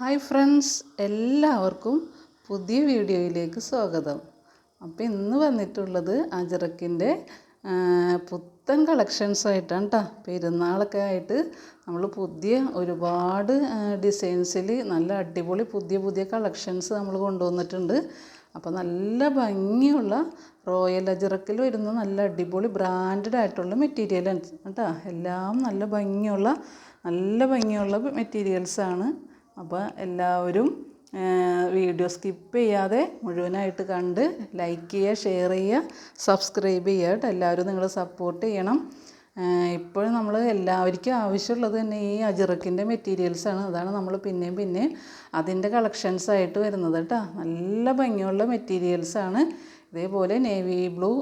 Hi friends എല്ലാവർക്കും പുതിയ വീഡിയോയിലേക്ക് സ്വാഗതം. അപ്പോൾ ഇന്ന് വന്നിട്ടുള്ളത് അജറക്കിന്റെ പുത്തൻ കളക്ഷൻസ് ആയിട്ടാണ് കേട്ടോ പെരുന്നാളൊക്കെ ആയിട്ട് നമ്മൾ പുതിയ ഒരുപാട് ഡിസൈൻസിൽ നല്ല അടിപൊളി പുതിയ പുതിയ കളക്ഷൻസ് നമ്മൾ കൊണ്ടുവന്നിട്ടുണ്ട്. അപ്പോൾ നല്ല ഭംഗിയുള്ള റോയൽ അജിറക്കിൽ വരുന്ന നല്ല അടിപൊളി ബ്രാൻഡഡ് ആയിട്ടുള്ള മെറ്റീരിയലാണ് കേട്ടോ എല്ലാം നല്ല ഭംഗിയുള്ള നല്ല ഭംഗിയുള്ള മെറ്റീരിയൽസാണ്. അപ്പോൾ എല്ലാവരും വീഡിയോ സ്കിപ്പ് ചെയ്യാതെ മുഴുവനായിട്ട് കണ്ട് ലൈക്ക് ചെയ്യുക ഷെയർ ചെയ്യുക സബ്സ്ക്രൈബ് ചെയ്യുക കേട്ടോ. എല്ലാവരും നിങ്ങൾ സപ്പോർട്ട് ചെയ്യണം. ഇപ്പോൾ നമ്മൾ എല്ലാവർക്കും ആവശ്യമുള്ളത് തന്നെ ഈ അജിറക്കിന്റെ മെറ്റീരിയൽസാണ് അതാണ് നമ്മൾ പിന്നെയും പിന്നെയും അതിന്റെ കളക്ഷൻസ് ആയിട്ട് വരുന്നത് കേട്ടോ. നല്ല ഭംഗിയുള്ള മെറ്റീരിയൽസാണ് ഇതേപോലെ നേവി ബ്ലൂ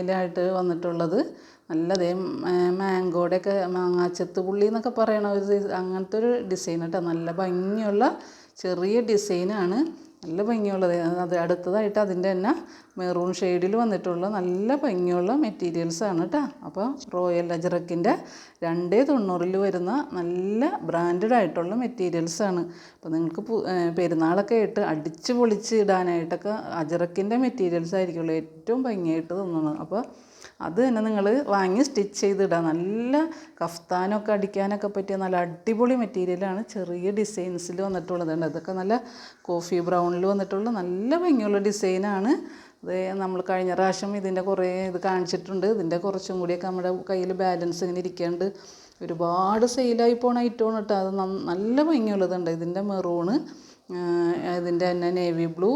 ഇതിലായിട്ട് വന്നിട്ടുള്ളത്. നല്ലതേ. മാംഗോയുടെയൊക്കെ മാങ്ങാച്ചത്ത് പുള്ളി എന്നൊക്കെ പറയണ ഒരു അങ്ങനത്തെ ഒരു ഡിസൈൻ കേട്ടോ. നല്ല ഭംഗിയുള്ള ചെറിയ ഡിസൈനാണ് നല്ല ഭംഗിയുള്ളത്. അത് അടുത്തതായിട്ട് അതിന്റെ തന്നെ മെറൂൺ ഷെയ്ഡിൽ വന്നിട്ടുള്ള നല്ല ഭംഗിയുള്ള മെറ്റീരിയൽസാണ് കേട്ടോ. അപ്പോൾ റോയൽ അജറക്കിന്റെ രണ്ടേ തൊണ്ണൂറിൽ വരുന്ന നല്ല ബ്രാൻഡഡ് ആയിട്ടുള്ള മെറ്റീരിയൽസാണ് അപ്പോൾ നിങ്ങൾക്ക് പെരുന്നാളൊക്കെ ആയിട്ട് അടിച്ച് പൊളിച്ച് ഇടാനായിട്ടൊക്കെ അജറക്കിന്റെ മെറ്റീരിയൽസ് ആയിരിക്കുള്ളൂ ഏറ്റവും ഭംഗിയായിട്ട് തോന്നുന്നത്. അപ്പോൾ അത് തന്നെ നിങ്ങൾ വാങ്ങി സ്റ്റിച്ച് ചെയ്തിടുക നല്ല കഫ്താനൊക്കെ അടിക്കാനൊക്കെ പറ്റിയ നല്ല അടിപൊളി മെറ്റീരിയലാണ് ചെറിയ ഡിസൈൻസിൽ വന്നിട്ടുള്ളത് ഇതൊക്കെ നല്ല കോഫി ബ്രൗണിൽ വന്നിട്ടുള്ള നല്ല ഭംഗിയുള്ള ഡിസൈനാണ് അത് നമ്മൾ കഴിഞ്ഞ പ്രാവശ്യം ഇതിന്റെ കുറേ ഇത് കാണിച്ചിട്ടുണ്ട്. ഇതിന്റെ കുറച്ചും കൂടിയൊക്കെ നമ്മുടെ കയ്യിൽ ബാലൻസ് ഇങ്ങനെ ഇരിക്കേണ്ട ഒരുപാട് സെയിലായി പോണ ഐറ്റമാണ് കേട്ടോ അത് നല്ല ഭംഗിയുള്ളതുണ്ട് ഇതിന്റെ മെറൂണ് ഇതിന്റെ തന്നെ നേവി ബ്ലൂ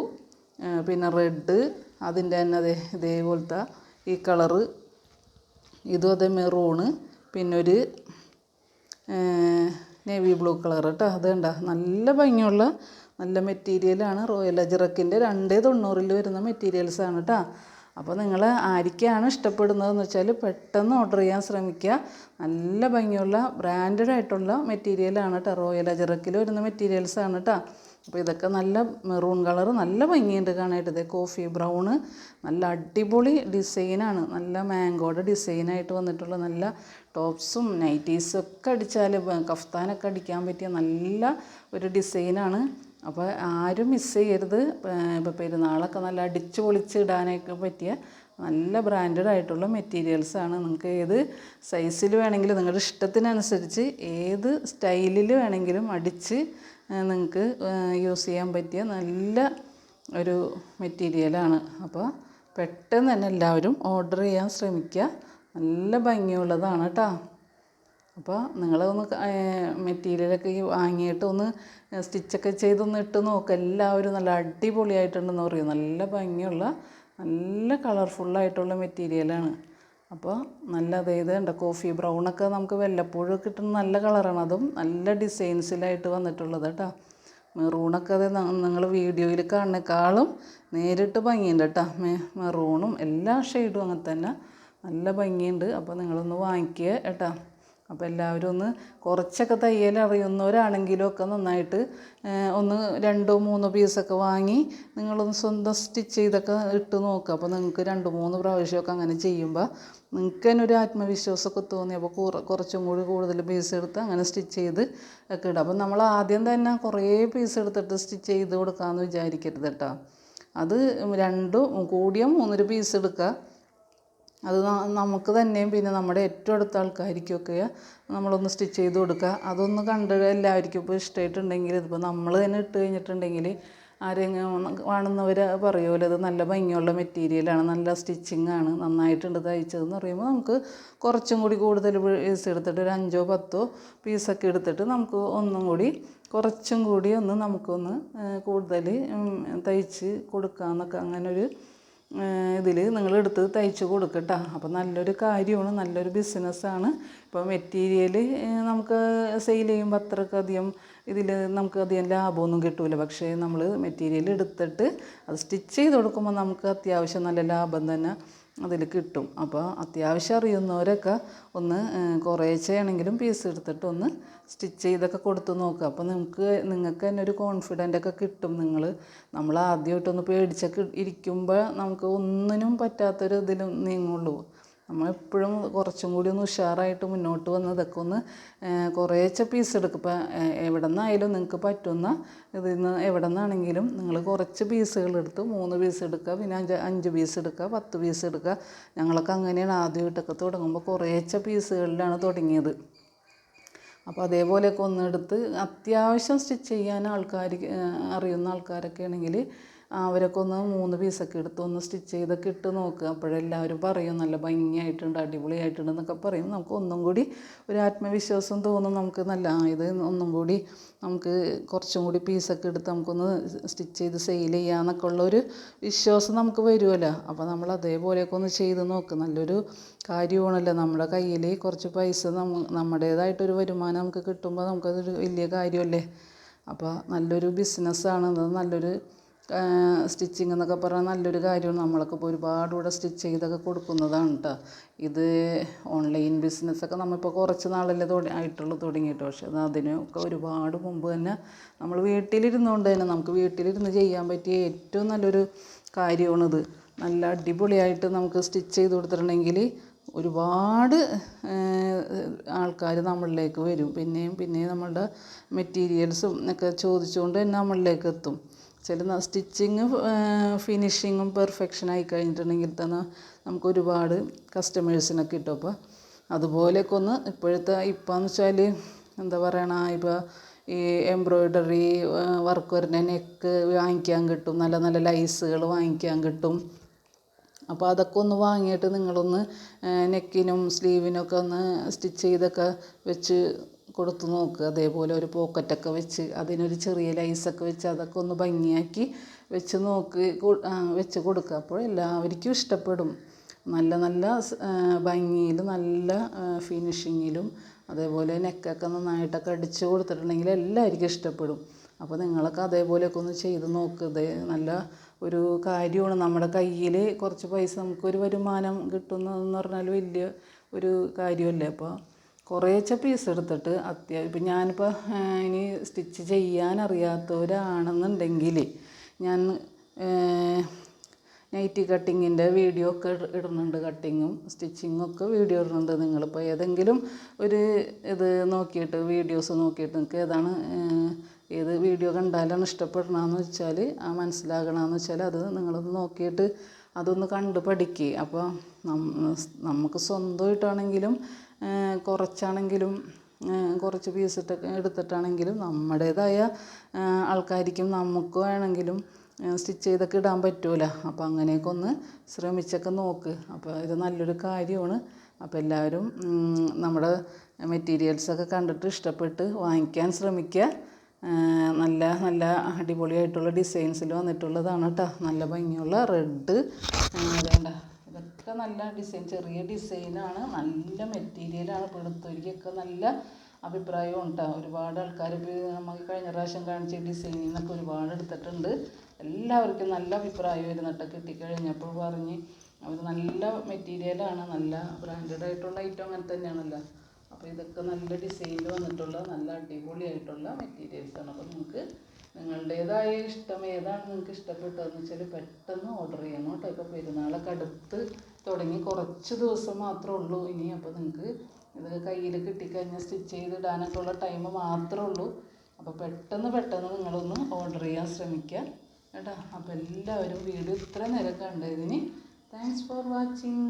പിന്നെ റെഡ് അതിന്റെ തന്നെ അതെ ഇതേപോലത്തെ ഈ കളറ്. ഇതും അതേ മെറൂണ്. പിന്നെ ഒരു നേവി ബ്ലൂ കളർ കേട്ടോ. അത് കണ്ട നല്ല ഭംഗിയുള്ള നല്ല മെറ്റീരിയലാണ് റോയൽ അജിറക്കിന്റെ രണ്ടേ തൊണ്ണൂറിൽ വരുന്ന മെറ്റീരിയൽസാണ് കേട്ടോ. അപ്പോൾ നിങ്ങൾ ആരിക്കാണ് ഇഷ്ടപ്പെടുന്നതെന്ന് വെച്ചാൽ പെട്ടെന്ന് ഓർഡർ ചെയ്യാൻ ശ്രമിക്കുക. നല്ല ഭംഗിയുള്ള ബ്രാൻഡഡ് ആയിട്ടുള്ള മെറ്റീരിയലാണ് കേട്ടോ. റോയൽ അജിറക്കിൽ വരുന്ന മെറ്റീരിയൽസാണ് കേട്ടോ. അപ്പോൾ ഇതൊക്കെ നല്ല മെറൂൺ കളർ നല്ല ഭംഗിയുണ്ട് കാണാനായിട്ട്. ഇതേ കോഫി ബ്രൗണ് നല്ല അടിപൊളി ഡിസൈനാണ്. നല്ല മാംഗോയുടെ ഡിസൈനായിട്ട് വന്നിട്ടുള്ള നല്ല ടോപ്സും നൈറ്റീസും ഒക്കെ അടിച്ചാൽ കഫ്താനൊക്കെ അടിക്കാൻ പറ്റിയ നല്ല ഒരു ഡിസൈനാണ്. അപ്പോൾ ആരും മിസ് ചെയ്യരുത്. ഇപ്പോൾ പെരുന്നാളൊക്കെ നല്ല അടിച്ചു പൊളിച്ച് ഇടാനൊക്കെ പറ്റിയ നല്ല ബ്രാൻഡഡ് ആയിട്ടുള്ള മെറ്റീരിയൽസാണ് നിങ്ങൾക്ക് ഏത് സൈസിൽ വേണമെങ്കിലും നിങ്ങളുടെ ഇഷ്ടത്തിനനുസരിച്ച് ഏത് സ്റ്റൈലിൽ വേണമെങ്കിലും അടിച്ച് നിങ്ങൾക്ക് യൂസ് ചെയ്യാൻ പറ്റിയ നല്ല ഒരു മെറ്റീരിയലാണ് അപ്പോൾ പെട്ടെന്ന് തന്നെ എല്ലാവരും ഓർഡർ ചെയ്യാൻ ശ്രമിക്കുക. നല്ല ഭംഗിയുള്ളതാണ് കേട്ടോ അപ്പോൾ നിങ്ങളൊന്ന് മെറ്റീരിയലൊക്കെ ഈ വാങ്ങിയിട്ട് ഒന്ന് സ്റ്റിച്ചൊക്കെ ചെയ്തൊന്ന് ഇട്ട് നോക്കുക എല്ലാവരും നല്ല അടിപൊളിയായിട്ടുണ്ടെന്ന് പറയും. നല്ല ഭംഗിയുള്ള നല്ല കളർഫുള്ളായിട്ടുള്ള മെറ്റീരിയലാണ് അപ്പോൾ നല്ല അതായത് ഉണ്ട് കോഫി ബ്രൗണൊക്കെ നമുക്ക് വല്ലപ്പോഴും കിട്ടുന്ന നല്ല കളറാണ്. അതും നല്ല ഡിസൈൻസിലായിട്ട് വന്നിട്ടുള്ളത് കേട്ടോ. മെറൂണൊക്കെ അത് നിങ്ങൾ വീഡിയോയിൽ കാണുന്നേക്കാളും നേരിട്ട് ഭംഗിയുണ്ട് കേട്ടോ. മെ മെറൂണും എല്ലാ ഷെയ്ഡും അങ്ങനെ തന്നെ നല്ല ഭംഗിയുണ്ട്. അപ്പോൾ നിങ്ങളൊന്ന് വാങ്ങിക്കുക കേട്ടോ. അപ്പോൾ എല്ലാവരും ഒന്ന് കുറച്ചൊക്കെ തയ്യൽ അറിയുന്നവരാണെങ്കിലും ഒക്കെ നന്നായിട്ട് ഒന്ന് രണ്ടോ മൂന്നോ പീസൊക്കെ വാങ്ങി നിങ്ങളൊന്ന് സ്വന്തം സ്റ്റിച്ച് ചെയ്തൊക്കെ ഇട്ട് നോക്കുക. അപ്പോൾ നിങ്ങൾക്ക് രണ്ട് മൂന്ന് പ്രാവശ്യമൊക്കെ അങ്ങനെ ചെയ്യുമ്പോൾ നിങ്ങൾക്ക് തന്നെ ഒരു ആത്മവിശ്വാസമൊക്കെ തോന്നി. അപ്പോൾ കുറച്ചും കൂടി കൂടുതൽ പീസ് എടുത്ത് അങ്ങനെ സ്റ്റിച്ച് ചെയ്ത് ഒക്കെ ഇടുക. അപ്പോൾ നമ്മൾ ആദ്യം തന്നെ കുറേ പീസ് എടുത്തിട്ട് സ്റ്റിച്ച് ചെയ്ത് കൊടുക്കാമെന്ന് വിചാരിക്കരുത് കേട്ടോ. അത് രണ്ടും കൂടിയ മൂന്നൊരു പീസ് എടുക്കുക. അത് നമുക്ക് തന്നെയും പിന്നെ നമ്മുടെ ഏറ്റവും അടുത്ത ആൾക്കാർക്കൊക്കെ നമ്മളൊന്ന് സ്റ്റിച്ച് ചെയ്ത് കൊടുക്കുക. അതൊന്ന് കണ്ട് എല്ലാവർക്കും ഇപ്പോൾ ഇഷ്ടമായിട്ടുണ്ടെങ്കിൽ ഇതിപ്പോൾ നമ്മൾ തന്നെ ഇട്ട് കഴിഞ്ഞിട്ടുണ്ടെങ്കിൽ ആരെങ്കിലും കാണുന്നവർ പറയുമല്ലോ ഇത് നല്ല ഭംഗിയുള്ള മെറ്റീരിയലാണ് നല്ല സ്റ്റിച്ചിങ് ആണ് നന്നായിട്ടുണ്ട് തയ്ച്ചതെന്ന് പറയുമ്പോൾ നമുക്ക് കുറച്ചും കൂടി കൂടുതൽ പീസ് എടുത്തിട്ട് ഒരു അഞ്ചോ പത്തോ പീസൊക്കെ എടുത്തിട്ട് നമുക്ക് ഒന്നും കൂടി കുറച്ചും കൂടി ഒന്ന് നമുക്കൊന്ന് കൂടുതൽ തയ്ച്ച് കൊടുക്കാമെന്നൊക്കെ അങ്ങനെ ഒരു ഇതിൽ നിങ്ങൾ എടുത്ത് തയ്ച്ച് കൊടുക്കട്ടോ. അപ്പോൾ നല്ലൊരു കാര്യമാണ് നല്ലൊരു ബിസിനസ്സാണ്. ഇപ്പോൾ മെറ്റീരിയൽ നമുക്ക് സെയിൽ ചെയ്യുമ്പോൾ അത്രയ്ക്ക് അധികം ഇതിൽ നമുക്ക് അധികം ലാഭമൊന്നും കിട്ടില്ല പക്ഷേ നമ്മൾ മെറ്റീരിയൽ എടുത്തിട്ട് അത് സ്റ്റിച്ച് ചെയ്ത് കൊടുക്കുമ്പോൾ നമുക്ക് അത്യാവശ്യം നല്ല ലാഭം തന്നെ അതിൽ കിട്ടും. അപ്പോൾ അത്യാവശ്യം അറിയുന്നവരൊക്കെ ഒന്ന് കുറേശ്ശെയാണെങ്കിലും പീസ് എടുത്തിട്ട് ഒന്ന് സ്റ്റിച്ച് ചെയ്തൊക്കെ കൊടുത്ത് നോക്കുക അപ്പോൾ നിങ്ങൾക്ക് നിങ്ങൾക്ക് തന്നെ ഒരു കോൺഫിഡന്റ് ഒക്കെ കിട്ടും. നിങ്ങൾ നമ്മൾ ആദ്യമായിട്ടൊന്ന് പേടിച്ചൊക്കെ ഇരിക്കുമ്പോൾ നമുക്ക് ഒന്നിനും പറ്റാത്തൊരു ഇതിലും നീങ്ങുള്ളൂ. നമ്മൾ എപ്പോഴും കുറച്ചും കൂടി ഒന്ന് ഉഷാറായിട്ട് മുന്നോട്ട് വന്ന് ഇതൊക്കെ ഒന്ന് കുറേശ്ശെ പീസ് എടുക്കും. ഇപ്പം എവിടെ നിന്നായാലും നിങ്ങൾക്ക് പറ്റുന്ന ഇതിൽ നിന്ന് എവിടെ നിന്നാണെങ്കിലും നിങ്ങൾ കുറച്ച് പീസുകൾ എടുത്ത് മൂന്ന് പീസ് എടുക്കുക പിന്നെ അഞ്ച് അഞ്ച് പീസ് എടുക്കുക പത്ത് പീസ് എടുക്കുക ഞങ്ങളൊക്കെ അങ്ങനെയാണ് ആദ്യമായിട്ടൊക്കെ തുടങ്ങുമ്പോൾ കുറേശ്ശെ പീസുകളിലാണ് തുടങ്ങിയത്. അപ്പോൾ അതേപോലെയൊക്കെ ഒന്നെടുത്ത് അത്യാവശ്യം സ്റ്റിച്ച് ചെയ്യാൻ ആൾക്കാർ അറിയുന്ന ആൾക്കാരൊക്കെ ആണെങ്കിൽ അവരൊക്കെ ഒന്ന് മൂന്ന് പീസൊക്കെ എടുത്ത് ഒന്ന് സ്റ്റിച്ച് ചെയ്തൊക്കെ ഇട്ട് നോക്കുക അപ്പോഴെല്ലാവരും പറയും നല്ല ഭംഗിയായിട്ടുണ്ട് അടിപൊളിയായിട്ടുണ്ട് എന്നൊക്കെ പറയും. നമുക്ക് ഒന്നും കൂടി ഒരു ആത്മവിശ്വാസം തോന്നും നമുക്ക് നല്ല ഇത് ഒന്നും കൂടി നമുക്ക് കുറച്ചും കൂടി പീസൊക്കെ എടുത്ത് നമുക്കൊന്ന് സ്റ്റിച്ച് ചെയ്ത് സെയിൽ ചെയ്യാമെന്നൊക്കെ ഉള്ളൊരു വിശ്വാസം നമുക്ക് വരുമല്ലോ. അപ്പോൾ നമ്മൾ അതേപോലെയൊക്കെ ഒന്ന് ചെയ്ത് നോക്ക്. നല്ലൊരു കാര്യമാണല്ലോ നമ്മുടെ കയ്യിൽ. കുറച്ച് പൈസ നമ്മ നമ്മുടേതായിട്ടൊരു വരുമാനം നമുക്ക് കിട്ടുമ്പോൾ നമുക്കതൊരു വലിയ കാര്യമല്ലേ? അപ്പോൾ നല്ലൊരു ബിസിനസ്സാണ്. അത് നല്ലൊരു സ്റ്റിച്ചിങ് എന്നൊക്കെ പറഞ്ഞാൽ നല്ലൊരു കാര്യമാണ്. നമ്മളൊക്കെ ഇപ്പോൾ ഒരുപാട് ഇവിടെ സ്റ്റിച്ച് ചെയ്തൊക്കെ കൊടുക്കുന്നതാണ് കേട്ടോ ഇത് ഓൺലൈൻ ബിസിനസ്സൊക്കെ നമ്മളിപ്പോൾ കുറച്ച് നാളല്ലേ തുട ആയിട്ടുള്ളൂ തുടങ്ങിയിട്ട്. പക്ഷേ അത് അതിനൊക്കെ ഒരുപാട് മുമ്പ് തന്നെ നമ്മൾ വീട്ടിലിരുന്നുകൊണ്ട് തന്നെ നമുക്ക് വീട്ടിലിരുന്ന് ചെയ്യാൻ പറ്റിയ ഏറ്റവും നല്ലൊരു കാര്യമാണിത്. നല്ല അടിപൊളിയായിട്ട് നമുക്ക് സ്റ്റിച്ച് ചെയ്ത് കൊടുത്തിട്ടുണ്ടെങ്കിൽ ഒരുപാട് ആൾക്കാർ നമ്മളിലേക്ക് വരും. പിന്നെയും പിന്നെയും നമ്മളുടെ മെറ്റീരിയൽസും ഒക്കെ ചോദിച്ചുകൊണ്ട് തന്നെ നമ്മളിലേക്ക് എത്തും. ചില സ്റ്റിച്ചിങ് ഫിനിഷിങ്ങും പെർഫെക്ഷൻ ആയി കഴിഞ്ഞിട്ടുണ്ടെങ്കിൽ തന്നെ നമുക്ക് ഒരുപാട് കസ്റ്റമേഴ്സിനൊക്കെ കിട്ടും. അപ്പോൾ അതുപോലെയൊക്കെ ഒന്ന് ഇപ്പോഴത്തെ ഇപ്പോഴെന്ന് വെച്ചാൽ എന്താ പറയണ ഇപ്പോൾ ഈ എംബ്രോയ്ഡറി വർക്ക് വരുന്ന നെക്ക് വാങ്ങിക്കാൻ കിട്ടും നല്ല നല്ല ലൈസുകൾ വാങ്ങിക്കാൻ കിട്ടും. അപ്പോൾ അതൊക്കെ ഒന്ന് വാങ്ങിയിട്ട് നിങ്ങളൊന്ന് നെക്കിനും സ്ലീവിനൊക്കെ ഒന്ന് സ്റ്റിച്ച് ചെയ്തൊക്കെ വെച്ച് കൊടുത്ത് നോക്കുക അതേപോലെ ഒരു പോക്കറ്റൊക്കെ വെച്ച് അതിനൊരു ചെറിയ ലൈസൊക്കെ വെച്ച് അതൊക്കെ ഒന്ന് ഭംഗിയാക്കി വെച്ച് നോക്ക് വെച്ച് കൊടുക്കുക അപ്പോൾ എല്ലാവർക്കും ഇഷ്ടപ്പെടും. നല്ല നല്ല ഭംഗിയിൽ നല്ല ഫിനിഷിങ്ങിലും അതേപോലെ നെക്കൊക്കെ നന്നായിട്ടൊക്കെ അടിച്ച് കൊടുത്തിട്ടുണ്ടെങ്കിൽ എല്ലാവർക്കും ഇഷ്ടപ്പെടും. അപ്പോൾ നിങ്ങളൊക്കെ അതേപോലെയൊക്കെ ഒന്ന് ചെയ്ത് നോക്കുക നല്ല ഒരു കാര്യമാണ്. നമ്മുടെ കയ്യിൽ കുറച്ച് പൈസ നമുക്കൊരു വരുമാനം കിട്ടുന്നതെന്ന് പറഞ്ഞാൽ വലിയ ഒരു കാര്യമല്ലേ? അപ്പോൾ കുറേശ്ശെ പീസ് എടുത്തിട്ട് അത്യാവശ്യം ഇപ്പം ഞാനിപ്പോൾ ഇനി സ്റ്റിച്ച് ചെയ്യാൻ അറിയാത്തവരാണെന്നുണ്ടെങ്കിൽ ഞാൻ നൈറ്റി കട്ടിങ്ങിന്റെ വീഡിയോ ഒക്കെ ഇട- ഇടുന്നുണ്ട്. കട്ടിങ്ങും സ്റ്റിച്ചിങ്ങും ഒക്കെ വീഡിയോ ഇടുന്നുണ്ട്. നിങ്ങളിപ്പോൾ ഏതെങ്കിലും ഒരു ഇത് നോക്കിയിട്ട് വീഡിയോസ് നോക്കിയിട്ട് നിങ്ങൾക്ക് ഏതാണ് ഏത് വീഡിയോ കണ്ടാലാണ് ഇഷ്ടപ്പെടണമെന്ന് വെച്ചാൽ ആ മനസ്സിലാകണമെന്ന് വെച്ചാൽ അത് നിങ്ങളൊന്ന് നോക്കിയിട്ട് അതൊന്ന് കണ്ട് പഠിക്കുക അപ്പോൾ നമുക്ക് സ്വന്തമായിട്ടാണെങ്കിലും കുറച്ചാണെങ്കിലും കുറച്ച് പീസ് ഇട്ട് എടുത്തിട്ടാണെങ്കിലും നമ്മുടേതായ ആൾക്കാർക്കും നമുക്ക് വേണമെങ്കിലും സ്റ്റിച്ച് ചെയ്തൊക്കെ ഇടാൻ പറ്റുമല്ലോ അപ്പോൾ അങ്ങനെയൊക്കെ ഒന്ന് ശ്രമിച്ചൊക്കെ നോക്ക്. അപ്പോൾ ഇത് നല്ലൊരു കാര്യമാണ്. അപ്പോൾ എല്ലാവരും നമ്മുടെ മെറ്റീരിയൽസൊക്കെ കണ്ടിട്ട് ഇഷ്ടപ്പെട്ട് വാങ്ങിക്കാൻ ശ്രമിക്കുക നല്ല നല്ല അടിപൊളിയായിട്ടുള്ള ഡിസൈൻസിൽ വന്നിട്ടുള്ളതാണ് കേട്ടോ നല്ല ഭംഗിയുള്ള റെഡ് വേണ്ട. ഇതൊക്കെ നല്ല ഡിസൈൻ ചെറിയ ഡിസൈനാണ് നല്ല മെറ്റീരിയലാണ് പിടുത്തൊരിക്കൊക്കെ നല്ല അഭിപ്രായവും ഉണ്ടാകും ഒരുപാട് ആൾക്കാർ നമുക്ക് കഴിഞ്ഞ പ്രാവശ്യം കാണിച്ച ഡിസൈനിൽ നിന്നൊക്കെ ഒരുപാട് എടുത്തിട്ടുണ്ട്. എല്ലാവർക്കും നല്ല അഭിപ്രായം ഇരുന്നിട്ട് കിട്ടിക്കഴിഞ്ഞപ്പോൾ പറഞ്ഞ്. അവർ നല്ല മെറ്റീരിയലാണ് നല്ല ബ്രാൻഡഡ് ആയിട്ടുള്ള ഐറ്റം അങ്ങനെ തന്നെയാണല്ലോ. അപ്പോൾ ഇതൊക്കെ നല്ല ഡിസൈനിൽ വന്നിട്ടുള്ള നല്ല അടിപൊളിയായിട്ടുള്ള മെറ്റീരിയൽസാണ് അപ്പോൾ നിങ്ങൾക്ക് നിങ്ങളുടേതായ ഇഷ്ടം ഏതാണ് നിങ്ങൾക്ക് ഇഷ്ടപ്പെട്ടതെന്ന് വെച്ചാൽ പെട്ടെന്ന് ഓർഡർ ചെയ്യണം കേട്ടോ. ഇപ്പോൾ പെരുന്നാളൊക്കെ അടുത്ത് തുടങ്ങി കുറച്ച് ദിവസം മാത്രമേ ഉള്ളൂ. ഇനി അപ്പോൾ നിങ്ങൾക്ക് ഇത് കയ്യിൽ കിട്ടിക്കഴിഞ്ഞാൽ സ്റ്റിച്ച് ചെയ്തിടാനൊക്കെ ഉള്ള ടൈം മാത്രമേ ഉള്ളൂ. അപ്പോൾ പെട്ടെന്ന് പെട്ടെന്ന് നിങ്ങളൊന്ന് ഓർഡർ ചെയ്യാൻ ശ്രമിക്കുക കേട്ടോ. അപ്പോൾ എല്ലാവരും വീഡിയോ ഇത്ര നേരം കണ്ടതിന് താങ്ക്സ് ഫോർ വാച്ചിങ്